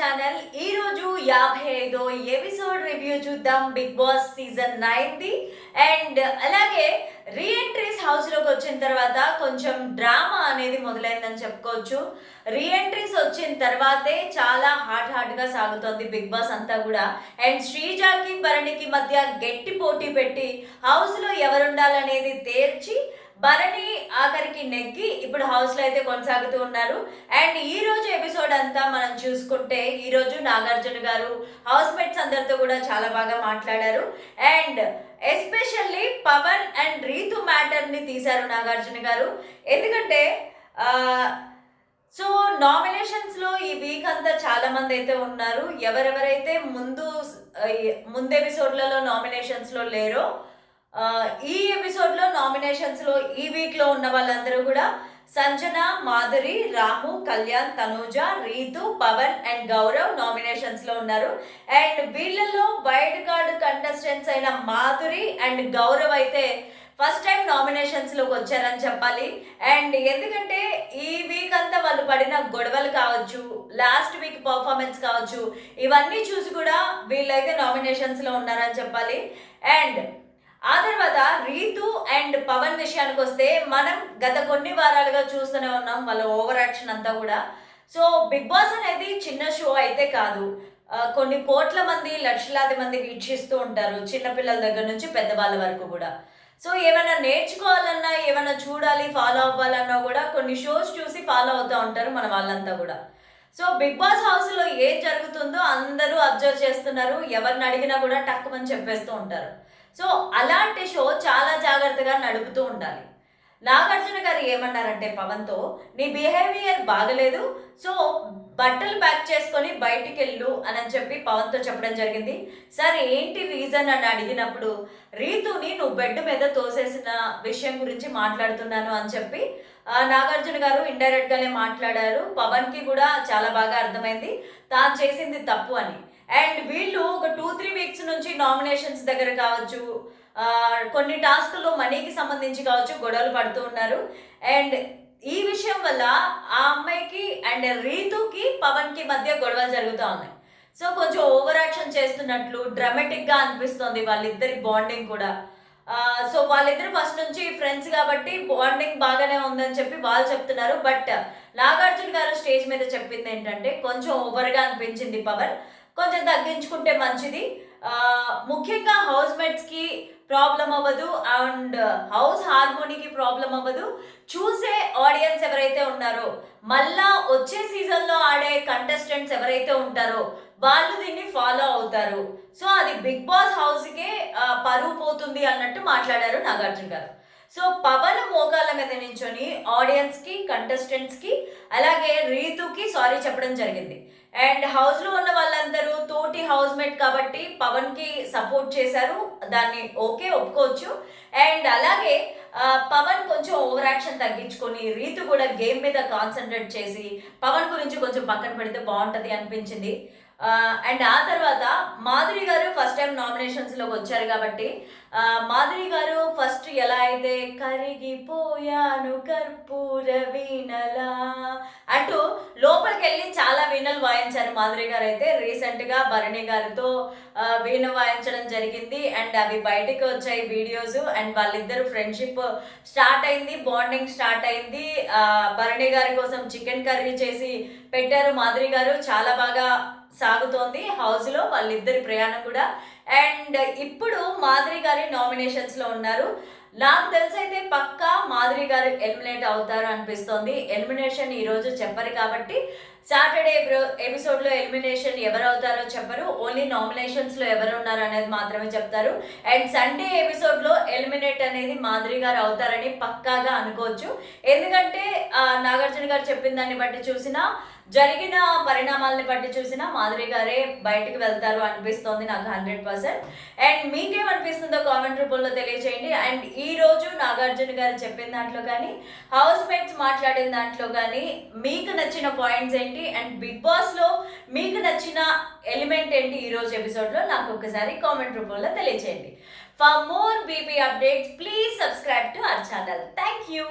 Channel. ఈ రోజు యాభై ఐదో ఎపిసోడ్ రివ్యూ చూద్దాం Bigg Boss season nine the and అలాగే రీఎంట్రీస్ హౌస్లోకి వచ్చిన తర్వాత కొంచెం డ్రామా అనేది మొదలైందని చెప్పుకోవచ్చు. రీఎంట్రీస్ వచ్చిన తర్వాతే చాలా హాట్ హాట్గా సాగుతోంది బిగ్ బాస్ అంతా కూడా. అండ్ శ్రీజాకి భరణికి మధ్య గట్టి పోటీ పెట్టి హౌస్లో ఎవరుండాలనేది తేల్చి భరణి ఆఖరికి నెగ్గి ఇప్పుడు హౌస్లో అయితే కొనసాగుతూ ఉన్నారు. అండ్ ఈ రోజు ఎపిసోడ్ అంతా మనం చూసుకుంటే ఈ రోజు నాగార్జున గారు హౌస్ మేట్స్ అందరితో కూడా చాలా బాగా మాట్లాడారు. And especially Pawan and Ritu మ్యాటర్ని తీశారు నాగార్జున గారు. ఎందుకంటే సో నామినేషన్స్లో ఈ వీక్ అంతా చాలా మంది అయితే ఉన్నారు. ఎవరెవరైతే ముందు ముందు ఎపిసోడ్లలో నామినేషన్స్లో లేరో ఈ ఎపిసోడ్లో నామినేషన్స్లో ఈ వీక్లో ఉన్న వాళ్ళందరూ కూడా సంజన మాధురి రాము కళ్యాణ్ తనూజ రీతు పవన్ అండ్ గౌరవ్ నామినేషన్స్లో ఉన్నారు. అండ్ వీళ్ళలో వైల్డ్ కార్డ్ కంటెస్టెంట్స్ అయిన మాధురి అండ్ గౌరవ్ అయితే ఫస్ట్ టైం నామినేషన్స్లోకి వచ్చారని చెప్పాలి. అండ్ ఎందుకంటే ఈ వీక్ అంతా వాళ్ళు పడిన గొడవలు కావచ్చు లాస్ట్ వీక్ పర్ఫార్మెన్స్ కావచ్చు ఇవన్నీ చూసి కూడా వీళ్ళైతే నామినేషన్స్లో ఉన్నారని చెప్పాలి. అండ్ ఆ తర్వాత రీతు అండ్ పవన్ విషయానికి వస్తే మనం గత కొన్ని వారాలుగా చూస్తూనే ఉన్నాం వాళ్ళ ఓవర్ యాక్షన్ అంతా కూడా. సో బిగ్ బాస్ అనేది చిన్న షో అయితే కాదు. కొన్ని కోట్ల మంది లక్షలాది మంది వీక్షిస్తూ ఉంటారు చిన్నపిల్లల దగ్గర నుంచి పెద్దవాళ్ళ వరకు కూడా. సో ఏమైనా నేర్చుకోవాలన్నా ఏమైనా చూడాలి ఫాలో అవ్వాలన్నా కూడా కొన్ని షోస్ చూసి ఫాలో అవుతూ ఉంటారు మన వాళ్ళంతా కూడా. సో బిగ్ బాస్ హౌస్లో ఏం జరుగుతుందో అందరూ అబ్జర్వ్ చేస్తున్నారు. ఎవరిని అడిగినా కూడా టక్కుమని చెప్పేస్తూ ఉంటారు. సో అలాంటి షో చాలా జాగ్రత్తగా నడుపుతూ ఉండాలి. నాగార్జున గారు ఏమన్నారంటే పవన్తో నీ బిహేవియర్ బాగలేదు సో బట్టలు ప్యాక్ చేసుకొని బయటికి వెళ్ళు అని చెప్పి పవన్తో చెప్పడం జరిగింది. సార్ ఏంటి రీజన్ అని అడిగినప్పుడు రీతుని నువ్వు బెడ్ మీద తోసేసిన విషయం గురించి మాట్లాడుతున్నాను అని చెప్పి నాగార్జున గారు ఇండైరెక్ట్గానే మాట్లాడారు. పవన్కి కూడా చాలా బాగా అర్థమైంది. తాను చేసింది తప్పు అని. అండ్ వీళ్ళు నుంచి నామినేషన్స్ దగ్గర కావచ్చు కొన్ని టాస్క్లు మనీకి సంబంధించి కావచ్చు గొడవలు పడుతూ ఉన్నారు. అండ్ ఈ విషయం వల్ల ఆ అమ్మాయికి అండ్ రీతుకి పవన్కి మధ్య గొడవలు జరుగుతూ ఉన్నాయి. సో కొంచెం ఓవర్ యాక్షన్ చేస్తున్నట్లు డ్రామాటిక్గా అనిపిస్తుంది వాళ్ళిద్దరి బాండింగ్ కూడా. సో వాళ్ళిద్దరు ఫస్ట్ నుంచి ఫ్రెండ్స్ కాబట్టి బాండింగ్ బాగానే ఉందని చెప్పి వాళ్ళు చెప్తున్నారు. బట్ నాగార్జున గారు స్టేజ్ మీద చెప్పింది ఏంటంటే కొంచెం ఓవర్గా అనిపించింది పవన్. కొంచెం తగ్గించుకుంటే మంచిది. ముఖ్యంగా హౌస్ మేట్స్కి ప్రాబ్లం అవ్వదు అండ్ హౌస్ హార్మోనీకి ప్రాబ్లం అవ్వదు. చూసే ఆడియన్స్ ఎవరైతే ఉన్నారో మళ్ళా వచ్చే సీజన్లో ఆడే కంటెస్టెంట్స్ ఎవరైతే ఉంటారో వాళ్ళు దీన్ని ఫాలో అవుతారు. సో అది బిగ్ బాస్ హౌస్కే పరువు పోతుంది అన్నట్టు మాట్లాడారు నాగార్జున గారు. సో పవన్ మోకాళ్ళ మీద నించొని ఆడియన్స్కి కంటెస్టెంట్స్కి అలాగే రీతుకి సారీ చెప్పడం జరిగింది. అండ్ హౌస్లో ఉన్న వాళ్ళందరూ తోటి హౌస్ మేట్ కాబట్టి పవన్కి సపోర్ట్ చేశారు. దాన్ని ఓకే ఒప్పుకోవచ్చు. అండ్ అలాగే పవన్ కొంచెం ఓవర్ యాక్షన్ తగ్గించుకొని రీతు కూడా గేమ్ మీద కాన్సన్ట్రేట్ చేసి పవన్ గురించి కొంచెం పక్కన పెడితే బాగుంటది అనిపించింది. అండ్ ఆ తర్వాత మాధురి గారు ఫస్ట్ టైం నామినేషన్స్లోకి వచ్చారు కాబట్టి మాధురి గారు ఫస్ట్ ఎలా అయితే కరిగిపోయాను కర్పూర వీణలా వీణలు వాయించారు. మాధురి గారు అయితే రీసెంట్గా భరణి గారితో వీణ వాయించడం జరిగింది. అండ్ అవి బయటికి వచ్చాయి వీడియోస్. అండ్ వాళ్ళిద్దరు ఫ్రెండ్షిప్ స్టార్ట్ అయింది. బాండింగ్ స్టార్ట్ అయింది. భరణి గారి కోసం చికెన్ కర్రీ చేసి పెట్టారు మాధురి గారు. చాలా బాగా సాగుతోంది హౌస్లో వాళ్ళిద్దరి ప్రయాణం కూడా. అండ్ ఇప్పుడు మాధురి గారి నామినేషన్స్లో ఉన్నారు. నాకు తెలిసైతే పక్కా మాధురి గారు ఎలిమినేట్ అవుతారు అనిపిస్తోంది. ఎలిమినేషన్ ఈరోజు చెప్పరు కాబట్టి సాటర్డే ఎపిసోడ్లో ఎలిమినేషన్ ఎవరు అవుతారో చెప్పరు. ఓన్లీ నామినేషన్స్లో ఎవరు ఉన్నారు అనేది మాత్రమే చెప్తారు. అండ్ సండే ఎపిసోడ్లో ఎలిమినేట్ అనేది మాధురి గారు అవుతారని పక్కాగా అనుకోవచ్చు. ఎందుకంటే నాగార్జున గారు చెప్పిన దాన్ని బట్టి చూసినా జరిగిన పరిణామాలని బట్టి చూసినా మాధురి గారే బయటకు వెళ్తారు అనిపిస్తోంది నాకు హండ్రెడ్ పర్సెంట్. అండ్ మీకేమనిపిస్తుందో కామెంట్ రూపంలో తెలియజేయండి అండ్ ఈ రోజు నాగార్జున గారు చెప్పిన దాంట్లో కానీ హౌస్ మేట్స్ మాట్లాడిన దాంట్లో కానీ మీకు నచ్చిన పాయింట్స్ ఏంటి? అండ్ బిగ్ బాస్లో మీకు నచ్చిన ఎలిమెంట్ ఏంటి ఈ రోజు ఎపిసోడ్లో? నాకు ఒకసారి కామెంట్ రూపంలో తెలియజేయండి for more BB updates please subscribe to our channel thank you